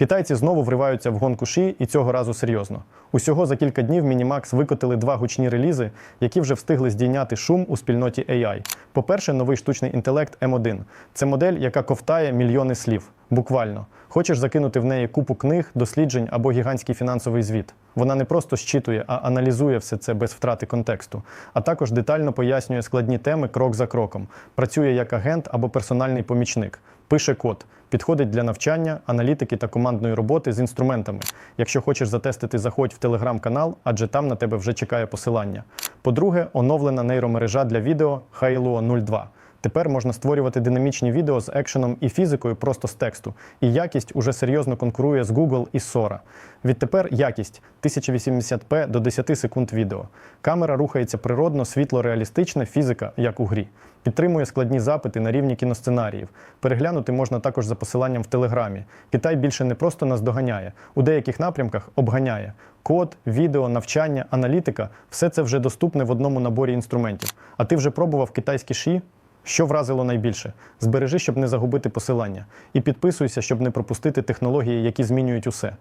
Китайці знову вриваються в гонку ші і цього разу серйозно. Усього за кілька днів Мінімакс викотили два гучні релізи, які вже встигли здійняти шум у спільноті AI. По-перше, новий штучний інтелект M1. Це модель, яка ковтає мільйони слів. Буквально. Хочеш закинути в неї купу книг, досліджень або гігантський фінансовий звіт. Вона не просто щитує, а аналізує все це без втрати контексту, а також детально пояснює складні теми крок за кроком. Працює як агент або персональний помічник. Пише код, підходить для навчання, аналітики та командної роботи з інструментами. Якщо хочеш затестити, заходь в телеграм-канал, адже там на тебе вже чекає посилання. По-друге, оновлена нейромережа для відео Hailuo 02. Тепер можна створювати динамічні відео з екшеном і фізикою просто з тексту. І якість уже серйозно конкурує з Google і Sora. Відтепер якість 1080p до 10 секунд відео. Камера рухається природно, світло реалістичне, фізика, як у грі. Підтримує складні запити на рівні кіносценаріїв. Переглянути можна також за посиланням в Телеграмі. Китай більше не просто нас доганяє, у деяких напрямках обганяє. Код, відео, навчання, аналітика все це вже доступне в одному наборі інструментів. А ти вже пробував китайські ші? Що вразило найбільше? Збережи, щоб не загубити посилання. І підписуйся, щоб не пропустити технології, які змінюють усе.